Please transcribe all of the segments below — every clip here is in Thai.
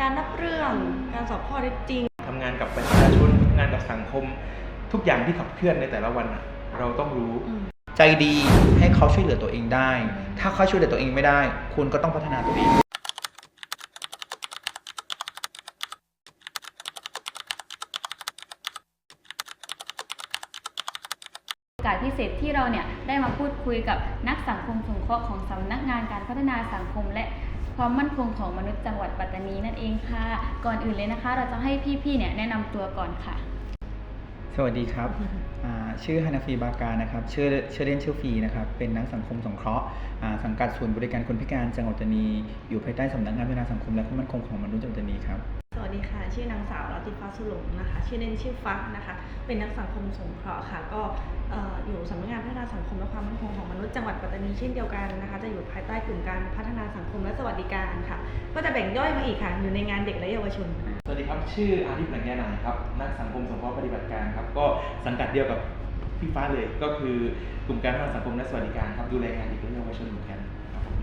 การรับเรื่องการสอบข้อเท็จจริง ทำงานกับประชาชนทำงานกับสังคม ทุกอย่างที่ขับเคลื่อนในแต่ละวันอะเราต้องรู้ ใจดีให้เขาช่วยเหลือตัวเองได้ ถ้าเขาช่วยเหลือตัวเองไม่ได้ คุณก็ต้องพัฒนาตัวเอง โอกาสพิเศษที่เราเนี่ยได้มาพูดคุยกับนักสังคมสงเคราะห์ของสำนักงานการพัฒนาสังคมและ ความมั่นคงของมนุษย์จังหวัดปัตตานีนั่นเองค่ะ ก่อนอื่นเลยนะคะ เราจะให้พี่ๆเนี่ยแนะนำตัวก่อนค่ะ สวัสดีครับอ่าชื่อฮานาฟีบากานะครับชื่อชื่อเล่นชื่อฟีนะครับ เป็นนักสังคมสงเคราะห์อ่าสังกัดศูนย์บริการคนพิการจังหวัดปัตตานี อยู่ภายใต้สำนักงานพัฒนาสังคมและความมั่นคงของมนุษย์จังหวัดปัตตานีครับ ดีค่ะ ชื่อนางสาวรัติฟ้าสุหลงนะคะ ชื่อเล่นชื่อฟักนะคะ เป็นนักสังคมสงเคราะห์ค่ะ ก็เอ่ออยู่สำนักงานพัฒนาสังคมและความมั่นคงของมนุษย์จังหวัดปัตตานีเช่นเดียวกันนะคะ จะอยู่ภายใต้กลุ่มการพัฒนาสังคมและสวัสดิการค่ะ ก็จะแบ่งย่อยมาอีกค่ะ อยู่ในงานเด็กและเยาวชน สวัสดีครับ ชื่ออาทิตย์หลังยานายครับ นักสังคมสงเคราะห์ปฏิบัติการครับ ก็สังกัดเดียวกับพี่ฟ้าเลย ก็คือกลุ่มการพัฒนาสังคมและสวัสดิการครับ ดูแลงานเด็กและเยาวชนเหมือนกันครับผม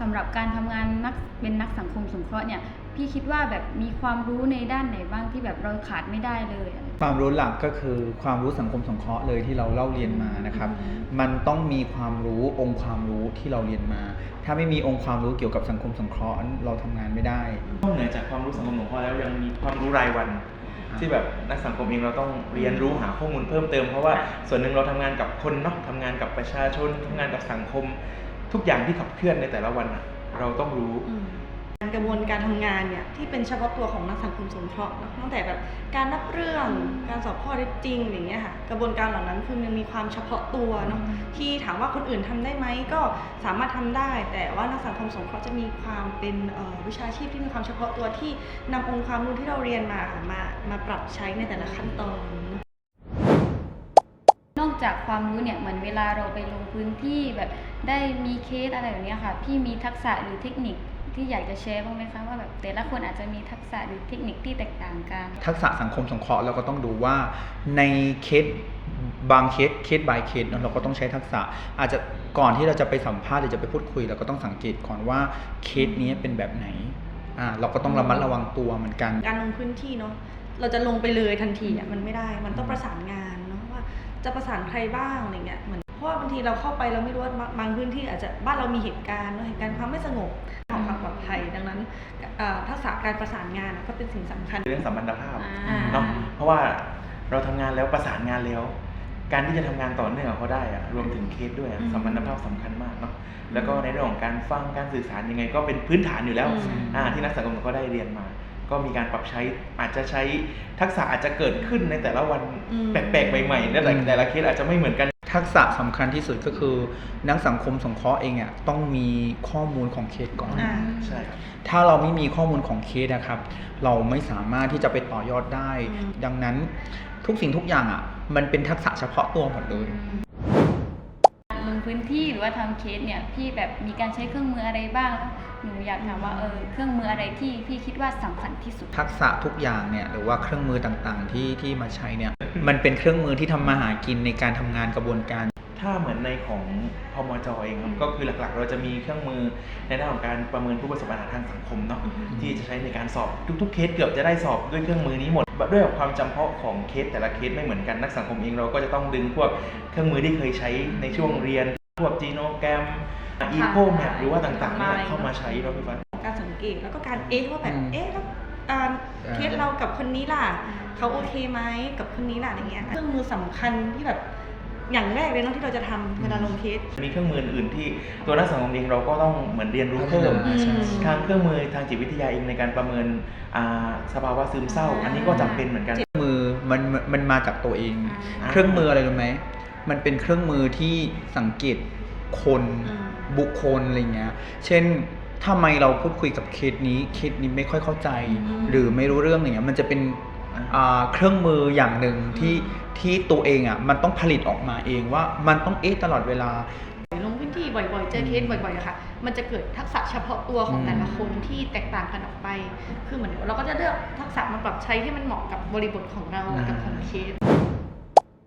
สำหรับการทำงานนักเป็นนักสังคมสงเคราะห์เนี่ย พี่คิดว่าแบบมีความรู้ในด้านไหนบ้างที่แบบเราขาดไม่ได้เลยอะไรความรู้หลักก็คือความรู้สังคมสงเคราะห์เลยที่เราเล่าเรียนมานะครับ อืม มันต้องมีความรู้องค์ความรู้ที่เราเรียนมา ถ้าไม่มีองค์ความรู้เกี่ยวกับสังคมสงเคราะห์เราทำงานไม่ได้ นอกเหนือจากความรู้สังคมสงเคราะห์แล้วยังมีความรู้รายวัน ที่แบบนักสังคมเองเราต้องเรียนรู้หาข้อมูลเพิ่มเติมเพราะว่าส่วนหนึ่งเราทำงานกับคนเนาะทำงานกับประชาชนทำงานกับสังคม ทุกอย่างที่ขับเคลื่อนในแต่ละวันอะเราต้องรู้การ กระบวนการทำงานเนี่ยที่เป็นเฉพาะตัวของนักสังคมสงเคราะห์เนอะตั้งแต่แบบการรับเรื่องการสอบข้อเท็จจริงอย่างเงี้ยค่ะกระบวนการเหล่านั้นคือมันมีความเฉพาะตัวเนาะที่ถามว่าคนอื่นทำได้ไหมก็สามารถทำได้ แต่ว่านักสังคมสงเคราะห์จะมีความเป็นเอ่อวิชาชีพที่มีความเฉพาะตัวที่นำองค์ความรู้ที่เราเรียนมาค่ะมามาปรับใช้ในแต่ละขั้นตอนนอกจากความรู้เนี่ยเหมือนเวลาเราไปลงพื้นที่แบบได้มีเคสอะไรแบบเนี้ยค่ะ พี่มีทักษะหรือเทคนิค ที่อยากจะแชร์บ้างไหมคะว่าแบบแต่ละคนอาจจะมีทักษะหรือเทคนิคที่แตกต่างกัน ทักษะสังคมสงเคราะห์เราก็ต้องดูว่าในเคสบางเคสเคส by เคสเราก็ต้องใช้ทักษะ อาจจะก่อนที่เราจะไปสัมภาษณ์หรือจะไปพูดคุย เราก็ต้องสังเกตก่อนว่าเคสนี้เป็นแบบไหนอ่าเราก็ต้องระมัดระวังตัวเหมือนกัน การลงพื้นที่เนาะเราจะลงไปเลยทันทีอะมันไม่ได้ มันต้องประสานงานเนาะว่าจะประสานใครบ้างอะไรเงี้ยเหมือน เพราะว่าบางทีเราเข้าไปเราไม่รู้ว่าบางบางพื้นที่อาจจะบ้านเรามีเหตุการณ์เนอะเหตุการณ์ความไม่สงบของความปลอดภัยดังนั้นเอ่อทักษะการประสานงานก็เป็นสิ่งสำคัญเรื่องสัมพันธภาพอ่าเนาะเพราะว่าเราทำงานแล้วประสานงานแล้ว การที่จะทำงานต่อเนื่องกับเขาได้อะรวมถึงเคสด้วยอะอืมสัมพันธภาพสำคัญมากเนาะแล้วก็ในเรื่องของการฟังการสื่อสารยังไงก็เป็นพื้นฐานอยู่แล้วอืมอ่าที่นักสังคมเขาได้เรียนมา ก็มีการปรับใช้อาจจะใช้ทักษะอาจจะเกิดขึ้นในแต่ละวันอืมแปลกๆใหม่ๆและแต่อืมแต่ละเคสอาจจะไม่เหมือนกัน ทักษะสำคัญที่สุดก็คือ นักสังคมสงเคราะห์เองอะต้องมีข้อมูลของเคสก่อนอ่าใช่ครับถ้าเราไม่มีข้อมูลของเคสนะครับ เราไม่สามารถที่จะไปต่อยอดได้อืมดังนั้นทุกสิ่งทุกอย่างอะมันเป็นทักษะเฉพาะตัวหมดเลยลง พื้นที่หรือว่าทำเคสเนี่ยพี่แบบมีการใช้เครื่องมืออะไรบ้างแล้วหนูอยากถามว่าเออเครื่องมืออะไรที่พี่คิดว่าสำคัญที่สุด ทักษะทุกอย่างเนี่ยหรือว่าเครื่องมือต่างๆที่ที่มาใช้เนี่ยมันเป็นเครื่องมือที่ทำมาหากินในการทำงานกระบวนการ ถ้าเหมือนในของพมจเองครับก็คือหลักๆ เราจะมีเครื่องมือในด้านของการประเมินผู้ประสบปัญหาทางสังคมเนาะอือฮึที่จะใช้ในการสอบทุกๆเคสเกือบจะได้สอบด้วยเครื่องมือนี้หมด ด้วยความจำเพาะของเคสแต่ละเคสไม่เหมือนกันนักสังคมเองเราก็จะต้องดึงพวกเครื่องมือที่เคยใช้ในช่วงเรียน พวกจีโนแกรมอีโคแมปหรือว่าต่างๆเนี่ยเข้ามาใช้เนาะพี่ฟ้าการสังเกตแล้วก็การเอ๊ะว่าแบบอืมเอ๊ะแล้วอ่าเคสเรากับคนนี้ล่ะเขาโอเคไหมกับคนนี้ล่ะอะไรเงี้ยเครื่องมือสำคัญที่แบบ อย่างแรกเลยเนาะที่เราจะทำเวลาลงเคส มีเครื่องมืออื่นๆที่ตัวนักสังคมเองเราก็ต้องเหมือนเรียนรู้เพิ่มใช่ใช่ทางเครื่องมือทางจิตวิทยาเองในการประเมินอ่าสภาวะซึมเศร้า อันนี้ก็จำเป็นเหมือนกัน เครื่องมือมันมันมันมาจากตัวเอง อ่าเครื่องมืออะไรรู้ไหม มันเป็นเครื่องมือที่สังเกตคนอืม บุคคลอะไรเงี้ย เช่นทำไมเราพูดคุยกับเคสนี้เคสนี้ไม่ค่อยเข้าใจอืมหรือไม่รู้เรื่องอะไรเงี้ย มันจะเป็นอ่าเครื่องมืออย่างหนึ่งที่ ที่ตัวเองอะมันต้องผลิตออกมาเองว่ามันต้องเอ๊ะตลอดเวลา ลงพื้นที่บ่อยๆ เจอเคสบ่อยๆอะค่ะ มันจะเกิดทักษะเฉพาะตัวของอืมแต่ละคนที่แตกต่างกันออกไป คือเหมือนเราก็จะเลือกทักษะมาปรับใช้ให้มันเหมาะกับบริบทของเรา อ่ากับของเคส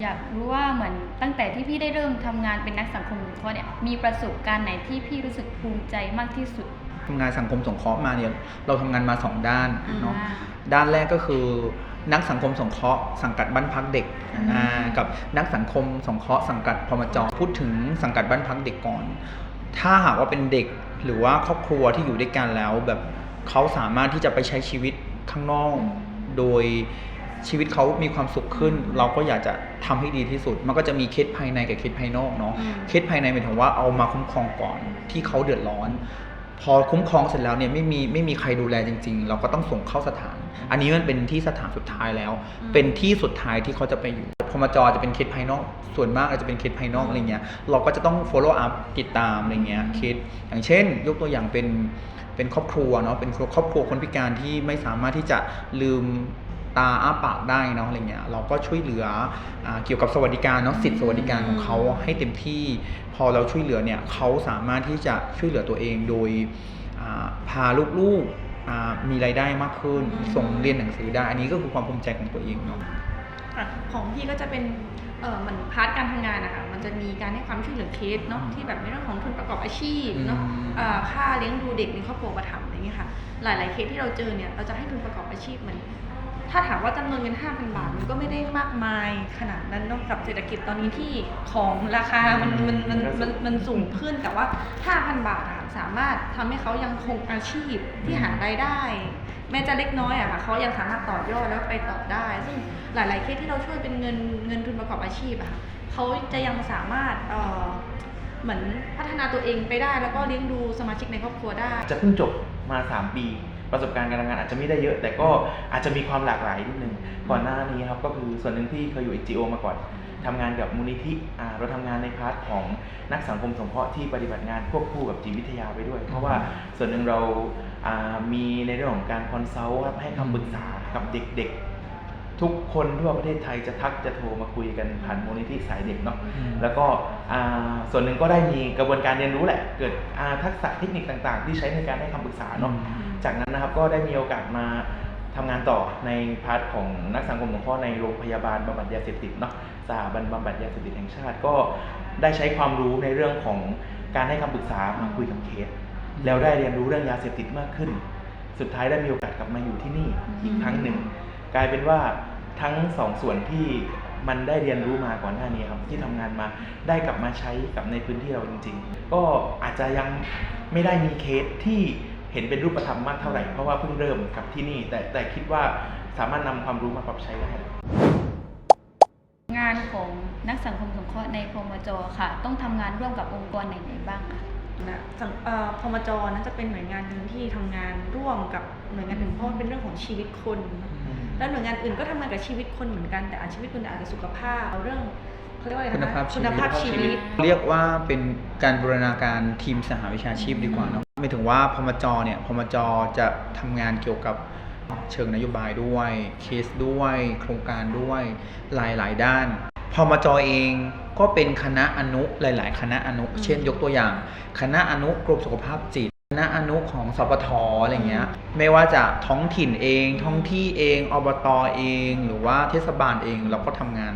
อยากรู้ว่าเหมือนตั้งแต่ที่พี่ได้เริ่มทำงานเป็นนักสังคมสงเคราะห์เนี่ยมีประสบการณ์ไหนที่พี่รู้สึกภูมิใจมากที่สุดทำงานสังคมสงเคราะห์มาเนี่ยเราทำงานมาสองด้านเนาะ อ่า ด้านแรกก็คือ นักสังคมสงเคราะห์สังกัดบ้านพักเด็กกับนักสังคมสงเคราะห์สังกัดพมจพูดถึงสังกัดบ้านพักเด็กก่อน ถ้าหากว่าเป็นเด็กหรือว่าครอบครัวที่อยู่ด้วยกันแล้ว แบบเขาสามารถที่จะไปใช้ชีวิตข้างนอก โดยชีวิตเขามีความสุขขึ้น เราก็อยากจะทำให้ดีที่สุด มันก็จะมีเคสภายในกับเคสภายนอกเนาะเคสภายในหมายถึงว่าเอามาคุ้มครองก่อนที่เขาเดือดร้อน พอคุ้มครองเสร็จแล้วเนี่ยไม่มีไม่มีใครดูแลจริง ๆ เราก็ต้องส่งเข้าสถาน อันนี้มันเป็นที่สถานสุดท้ายแล้วอืมเป็นที่สุดท้ายที่เขาจะไปอยู่พมจจะเป็นเคสภายนอก ส่วนมากอาจจะเป็นเคสภายนอกอะไรเงี้ย เราก็จะต้อง follow up ติดตามอะไรเงี้ย เคส อย่างเช่น ยกตัวอย่างเป็น เป็นครอบครัวเนาะ เป็นครอบครัวคนพิการที่ไม่สามารถที่จะลืมตาอ้าปากได้เนาะอะไรเงี้ย เราก็ช่วยเหลืออาเกี่ยวกับสวัสดิการเนาะ สิทธิสวัสดิการของเขาให้เต็มที่ พอเราช่วยเหลือเนี่ยเขาสามารถที่จะช่วยเหลือตัวเองโดยอ่าพาลูกๆอ่า มีรายได้มากขึ้นอืมส่งเรียนหนังสือได้ อันนี้ก็คือความภูมิใจของตัวเองเนาะอะของพี่ก็จะเป็นเออเหมือนพาร์ทการทำงานนะคะมันจะมีการให้ความช่วยเหลือเคสเนาะที่แบบในเรื่องของทุนประกอบอาชีพเนาะอืมอ่าค่าเลี้ยงดูเด็กในครอบครัวประถมอะไรอย่างเงี้ยค่ะ หลาย ๆ เคสที่เราเจอเนี่ยเราจะให้ทุนประกอบอาชีพเหมือน ถ้าถามว่าจำนวนเงิน 5,000 บาท มันก็ไม่ได้มากมายขนาดนั้นนอกกับเศรษฐกิจตอนนี้ที่ของราคามันมันมันมันมันสูงขึ้นแต่ว่า 5,000 บาทอะสามารถทำให้เขายังคงอาชีพที่หารายได้ แม้จะเล็กน้อยอะค่ะเขายังสามารถต่อยอดแล้วไปต่อได้ ซึ่งหลาย ๆ เคสที่เราช่วยเป็นเงินเงินทุนประกอบอาชีพอะค่ะเขาจะยังสามารถเอ่อเหมือนพัฒนาตัวเองไปได้ แล้วก็เลี้ยงดูสมาชิกในครอบครัวได้ จะเพิ่งจบมา 3 ปี ประสบการณ์การทำงานอาจจะไม่ได้เยอะ แต่ก็อาจจะมีความหลากหลายนิดนึงก่อนหน้านี้ครับก็คือส่วนหนึ่งที่เคยอยู่ NGO มาก่อนทำงานกับมูลนิธิอ่าเราทำงานในพาร์ทของนักสังคมสงเคราะห์ที่ปฏิบัติงานควบคู่กับจิตวิทยาไปด้วย เพราะว่าส่วนหนึ่งเราอ่ามีในเรื่องของการคอนซัลท์ครับให้คำปรึกษากับเด็กๆ ทุกคนทั่วประเทศไทยจะทักจะโทรมาคุยกันผ่านมูลนิธิสายเด็กเนาะอืมแล้วก็อ่าส่วนหนึ่งก็ได้มีกระบวนการเรียนรู้แหละ เกิดอ่าทักษะเทคนิคต่างๆ ที่ใช้ในการให้คำปรึกษาเนาะอืมจากนั้นนะครับก็ได้มีโอกาสมาทำงานต่อในพาร์ทของนักสังคมสงเคราะห์ในโรงพยาบาลบำบัดยาเสพติดเนาะสถาบันบำบัดยาเสพติดแห่งชาติก็ได้ใช้ความรู้ในเรื่องของการให้คำปรึกษามาคุยกับเคสแล้วได้เรียนรู้เรื่องยาเสพติดมากขึ้น สุดท้ายได้มีโอกาสกลับมาอยู่ที่นี่อีกครั้งหนึ่ง กลายเป็นว่าทั้งสองส่วนที่มันได้เรียนรู้มาก่อนหน้านี้ครับที่ทำงานมาได้กลับมาใช้กับในพื้นที่เราจริง ๆ ก็อาจจะยังไม่ได้มีเคสที่เห็นเป็นรูปธรรมมากเท่าไหร่เพราะว่าเพิ่งเริ่มกับที่นี่ แต่แต่คิดว่าสามารถนำความรู้มาปรับใช้ได้งานของนักสังคมสงเคราะห์ในพมจค่ะ ต้องทำงานร่วมกับองค์กรไหนๆบ้างคะนะสังเอ่อพมจนั้นจะเป็นหน่วยงานหนึ่งที่ทำงานร่วมกับหน่วยงานอื่นเพราะมันเป็นเรื่องของชีวิตคน แล้วหน่วยงานอื่นก็ทำงานกับชีวิตคนเหมือนกันแต่อาจชีวิตคนอาจจะสุขภาพเรื่องเขาเรียกว่าอะไรคุณนะภาพชีวิตคุณภาพชีวิต เรียกว่าเป็นการบูรณาการทีมสหวิชาชีพดีกว่าเนาะไม่ถึงว่าพมจเนี่ยพมจจะทำงานเกี่ยวกับเชิงนโยบายด้วยเคสด้วย โครงการด้วยหลาย ๆ ด้านพมจเองก็เป็นคณะอนุหลาย ๆ คณะอนุอืมเช่นยกตัวอย่าง คณะอนุกรมสุขภาพจิต คณะอนุของสปทอะไรเงี้ยไม่ว่าจะท้องถิ่นเอง ท้องที่เองอบตเอง หรือว่าเทศบาลเองเราก็ทำงาน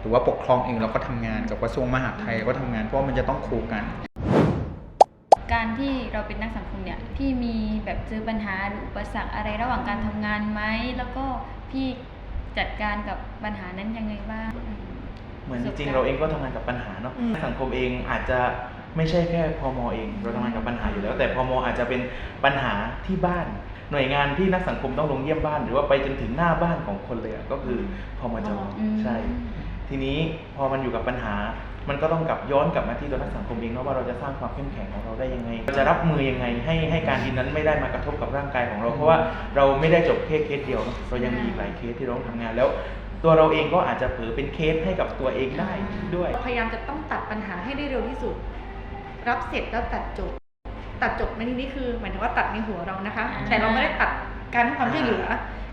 หรือว่าปกครองเองเราก็ทำงานกับกระทรวงมหาดไทยก็ทำงานเพราะว่ามันจะต้องคู่กัน การที่เราเป็นนักสังคมเนี่ยพี่มีแบบเจอปัญหาหรืออุปสรรคอะไรระหว่างการทำงานไหมแล้วก็พี่จัดการกับปัญหานั้นยังไงบ้างเหมือนจริงๆเราเองก็ทำงานกับปัญหาเนาะอืมสังคมเองอาจจะ ไม่ใช่แค่พมเอง เราทำงานกับปัญหาอยู่แล้ว แต่พมอาจจะเป็นปัญหาที่บ้าน หน่วยงานที่นักสังคมต้องลงเยี่ยมบ้าน หรือว่าไปจนถึงหน้าบ้านของคนเลยอะก็คือพมจอืมใช่ ทีนี้พอมันอยู่กับปัญหา มันก็ต้องกลับย้อนกลับมาที่ตัวนักสังคมเองเนาะว่าเราจะสร้างความเข้มแข็งของเราได้ยังไงเราจะรับมือยังไงให้ให้การกินนั้นไม่ได้มากระทบกับร่างกายของเราเพราะว่าเราไม่ได้จบแค่เคสเดียวเนอะเรายังมีอีกหลายเคสที่เราต้องทำงานแล้วตัวเราเองก็อาจจะเผลอเป็นเคสให้กับตัวเองได้ด้วย พยายามจะต้องตัดปัญหาให้ได้เร็วที่สุด รับเสร็จแล้วตัดจบ ตัดจบในที่นี้คือหมายถึงว่าตัดในหัวเรานะคะ อ่า แต่เราไม่ได้ตัดการให้ความช่วยเหลือ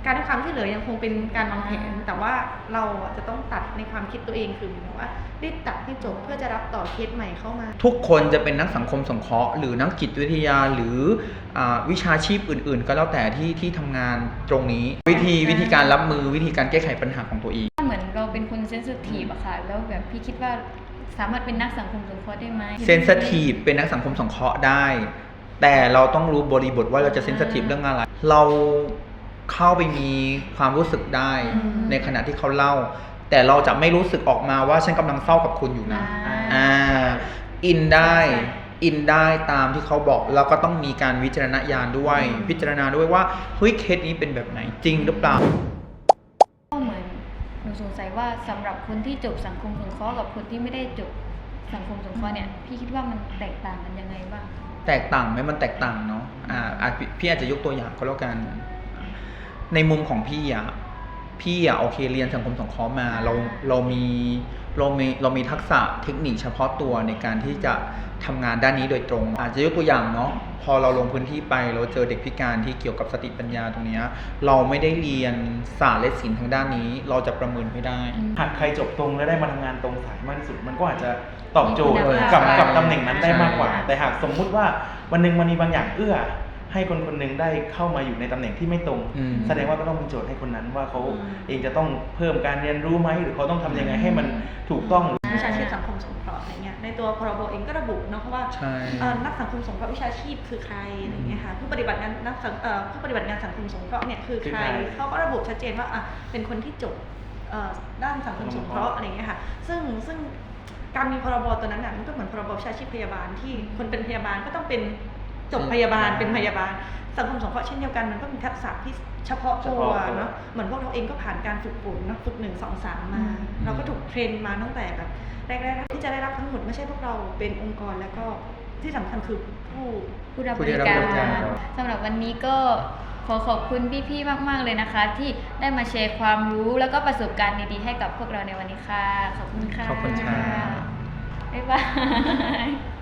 การให้ความช่วยเหลือยังคงเป็นการวางแผน แต่ว่าเราอะจะต้องตัดในความคิดตัวเองคือหมายถึงว่ารีบตัดให้จบเพื่อจะรับต่อเคสใหม่เข้ามา ทุกคนจะเป็นนักสังคมสงเคราะห์หรือนักจิตวิทยาหรืออาวิชาชีพอื่น ๆ ก็แล้วแต่ที่ที่ทำงานตรงนี้ วิธีวิธีการรับมือวิธีการแก้ไขปัญหาของตัวเอง เหมือนเราเป็นคนเซนซิทีฟอะค่ะ แล้วแบบพี่คิดว่า สามารถเป็นนักสังคมสงเคราะห์ได้ไหมเซนสทีฟเป็นนักสังคมสงเคราะห์ได้ แต่เราต้องรู้บริบทว่าเราจะเซนสทีฟเรื่องอะไร เราเข้าไปมีความรู้สึกได้อืมในขณะที่เขาเล่า แต่เราจะไม่รู้สึกออกมาว่าฉันกำลังเศร้ากับคุณอยู่นะอ่าอ่าอินได้อินได้ตามที่เขาบอกแล้วก็ต้องมีการวิจารณญาณด้วย พิจารณาด้วยว่าเฮ้ยเคสนี้เป็นแบบไหนจริงหรือเปล่าก็เหมือนหนู สงสัยว่าสำหรับคนที่จบสังคมสงเคราะห์กับคนที่ไม่ได้จบสังคมสงเคราะห์เนี่ยพี่คิดว่ามันแตกต่างกันยังไงบ้างแตกต่างไหมมันแตกต่างเนาะอ่าพี่อาจจะยกตัวอย่างก็แล้วกัน ในมุมของพี่อะพี่อะโอเคเรียนสังคมสงเคราะห์มาเราเรามีเรามีเรามีทักษะเทคนิคเฉพาะตัวในการที่จะทำงานด้านนี้โดยตรง อาจจะยกตัวอย่างเนาะ พอเราลงพื้นที่ไปเราเจอเด็กพิการที่เกี่ยวกับสติปัญญาตรงเนี้ยเราไม่ได้เรียนศาสตร์และศิลป์ทางด้านนี้ เราจะประเมินไม่ได้ หากใครจบตรงแล้วได้มาทำงานตรงสายมากที่สุด มันก็อาจจะตอบโจทย์มีคุณภาพกับใช่กับตำแหน่งนั้นได้มากกว่าใช่แต่หากสมมุติว่าวันหนึ่งมันมีบางอย่างเอื้อ ให้คนคนหนึ่งได้เข้ามาอยู่ในตำแหน่งที่ไม่ตรงอืมแสดงว่าก็ต้องมีโจทย์ให้คนนั้นว่าเขาอืมเองจะต้องเพิ่มการเรียนรู้ไหมหรือเขาต้องทำยังไงให้มันถูกต้องวิชาชีพสังคมสงเคราะห์อะไรเงี้ยในตัวพรบเองก็ระบุเนาะเพราะว่าใช่เอ่อนักสังคมสงเคราะห์วิชาชีพคือใครอะไรเงี้ยค่ะผู้ปฏิบัติงานนักสังเอ่อผู้ปฏิบัติงานสังคมสงเคราะห์เนี่ยคือคือใครใครเขาก็ระบุชัดเจนว่าอะเป็นคนที่จบเอ่อด้านสังคมสงเคราะห์อะไรเงี้ยค่ะ ซึ่งซึ่งการมีพรบตัวนั้นน่ะมันก็เหมือนพรบวิชาชีพพยาบาลที่คนเป็นพยาบาลก็ต้องเป็น จบพยาบาลเป็นพยาบาล สังคมสงเคราะห์เช่นเดียวกันมันก็มีทักษะที่เฉพาะตัวเฉพาะตัวเนาะเหมือนพวกเราเองก็ผ่านการฝึกฝนเนาะฝึกหนึ่งสองสามมา เราก็ถูกเทรนมาตั้งแต่แบบแรกๆที่จะได้รับทั้งหมดไม่ใช่พวกเราเป็นองค์กรแล้วก็ที่สำคัญคือผู้ผู้รับผู้บได้ริรับการบริการสำหรับวันนี้ก็ขอขอบคุณพี่ๆ มาก ๆ เลยนะคะ ที่ได้มาแชร์ความรู้แล้วก็ประสบการณ์ดีๆ ให้กับพวกเราในวันนี้ค่ะ ขอบคุณค่ะ ขอบคุณค่ะ บ๊ายบาย